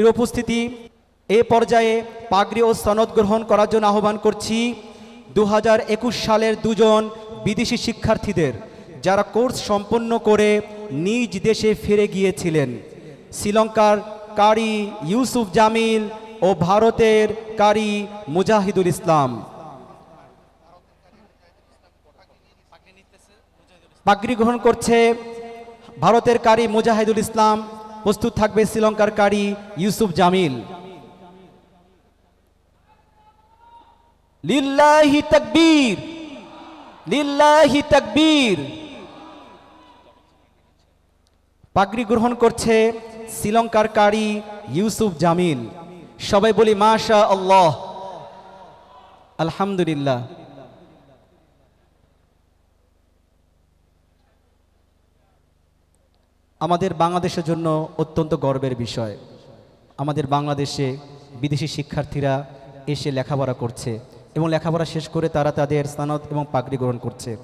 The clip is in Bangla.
প্রিয় উপস্থিতি, এ পর্যায়ে পাগড়ি ও সনদ গ্রহণ করার জন্য আহ্বান করছি দু হাজার একুশ সালের দুজন বিদেশি শিক্ষার্থীদের যারা কোর্স সম্পন্ন করে নিজ দেশে ফিরে গিয়েছিলেন। শ্রীলঙ্কার কারি ইউসুফ জামিল ও ভারতের কারি মুজাহিদুল ইসলাম। পাগড়ি গ্রহণ করছে ভারতের কারি মুজাহিদুল ইসলাম। প্রস্তুত থাকবে শ্রীলঙ্কার কারি ইউসুফ জামিল। লিল্লাহি তাকবীর লিল্লাহি তাকবীর। পাগড়ি গ্রহণ করছে শ্রীলঙ্কার কারি ইউসুফ জামিল। সবাই বলি মাশা আল্লাহ আলহামদুলিল্লাহ। আমাদের বাংলাদেশের জন্য অত্যন্ত গর্বের বিষয়। আমাদের বাংলাদেশে বিদেশি শিক্ষার্থীরা এসে লেখাপড়া করছে এবং লেখাপড়া শেষ করে তারা তাদের স্নানত এবং পাগড়ি গ্রহণ করছে।